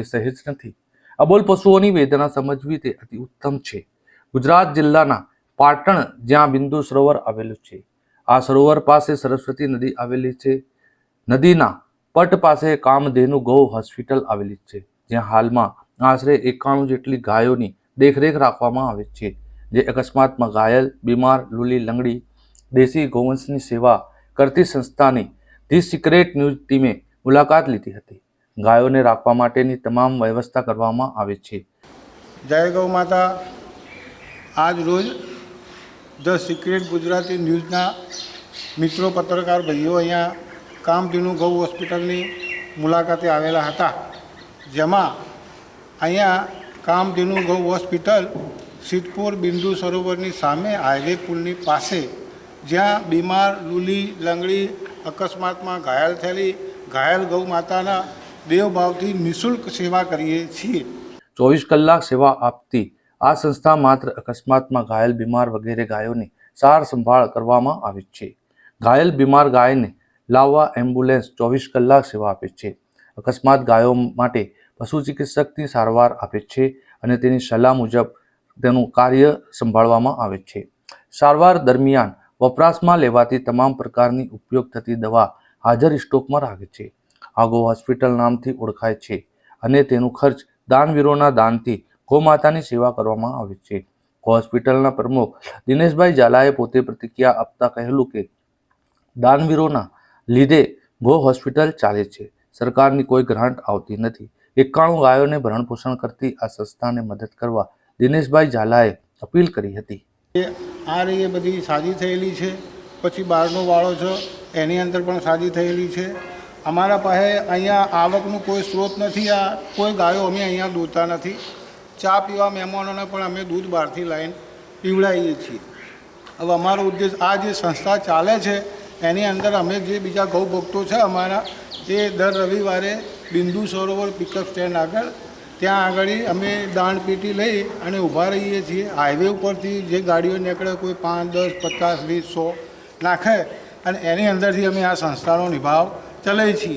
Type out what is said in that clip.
એ સહેજ નથી. અબોલ પશુઓની વેદના સમજવી તે અતિ ઉત્તમ છે. ગુજરાત જિલ્લાના પાટણ જ્યાં બિંદુ સરોવર આવેલું છે. આ સરોવર પાસે સરસ્વતી નદી આવેલી છે. નદીના પટ પાસે કામધેનુ ગૌ હોસ્પિટલ આવેલી છે, જ્યાં હાલમાં આશરે એકાણું જેટલી ગાયોની દેખરેખ રાખવામાં આવે છે. જે અકસ્માતમાં ઘાયલ, બીમાર, લૂલી, લંગડી, દેશી ગૌવંશની સેવા કરતી સંસ્થાની ધી સિક્રેટ ન્યૂઝ ટીમે મુલાકાત લીધી હતી. ગાયોને રાખવા માટેની તમામ વ્યવસ્થા કરવામાં આવે છે. જય ગૌ માતા. આજ રોજ ધ સિક્રેટ ગુજરાતી ન્યૂઝના મિત્રો, પત્રકાર ભાઈઓ અહીંયા કામધેનુ ગૌ હોસ્પિટલની મુલાકાતે આવેલા હતા, જેમાં અહીંયા કામધેનુ ગૌ હોસ્પિટલ સિદ્ધપુર બિંદુ સરોવરની સામે હાઈવે પુલની પાસે, જ્યાં બીમાર, લૂલી, લંગડી, અકસ્માતમાં ઘાયલ થયેલી ઘાયલ ગૌ માતાના દેવભાવથી નિઃશુલ્ક સેવા કરીએ છીએ. ચોવીસ કલાક સેવા આપતી આ સંસ્થા માત્ર અકસ્માતમાં ઘાયલ બીમાર વગેરે ગાયોની સાર સંભાળ કરવામાં આવે છે. ઘાયલ બીમાર ગાયને લાવવા એમ્બ્યુલન્સ ચોવીસ કલાક સેવા આપે છે. અકસ્માત ગાયો માટે પશુ ચિકિત્સકની સારવાર આપે છે અને તેની સલાહ મુજબ તેનું કાર્ય સંભાળવામાં આવે છે. સારવાર દરમિયાન વપરાશમાં લેવાતી તમામ પ્રકારની ઉપયોગ થતી દવા હાજર સ્ટોકમાં રાખે છે. આગો હોસ્પિટલ નામથી ઓળખાય છે અને તેનો ખર્ચ દાનવીરોના દાનથી ગૌમાતાની સેવા કરવામાં આવે છે. હોસ્પિટલના પ્રમુખ દિનેશભાઈ ઝાલાએ પોતે પ્રતિક્રિયા આપતા કહેલું કે, દાનવીરોના લીધે ગો હોસ્પિટલ ચાલે છે. સરકારની કોઈ ગ્રાન્ટ આવતી નથી. એકાણું ગાયોને ભરણપોષણ કરતી આ સંસ્થાને મદદ કરવા દિનેશભાઈ ઝાલાએ અપીલ કરી હતી. આ રહી બધી સાજી થયેલી છે. પછી બહારનો વાળો છે, એની અંદર પણ સાજી થયેલી છે. અમારા પાસે અહીંયા આવકનું કોઈ સ્ત્રોત નથી, આ કોઈ ગાયો અમે અહીંયા દોતા નથી. ચા પીવા મહેમાનોને પણ અમે દૂધ બહારથી લાવીને પીવડાવીએ છીએ. હવે અમારો ઉદ્દેશ આ જે સંસ્થા ચાલે છે, એની અંદર અમે જે બીજા ગૌ ભક્તો છે અમારા એ દર રવિવારે બિંદુ સરોવર પિકઅપ સ્ટેન્ડ આગળ, ત્યાં આગળ અમે દાણપેટી લઈ અને ઊભા રહીએ છીએ. હાઈવે ઉપરથી જે ગાડીઓ નીકળે કોઈ પાંચ, દસ, પચાસ, વીસ, સો નાખે અને એની અંદરથી અમે આ સંસ્થાનો નિભાવ ચલાવીએ છીએ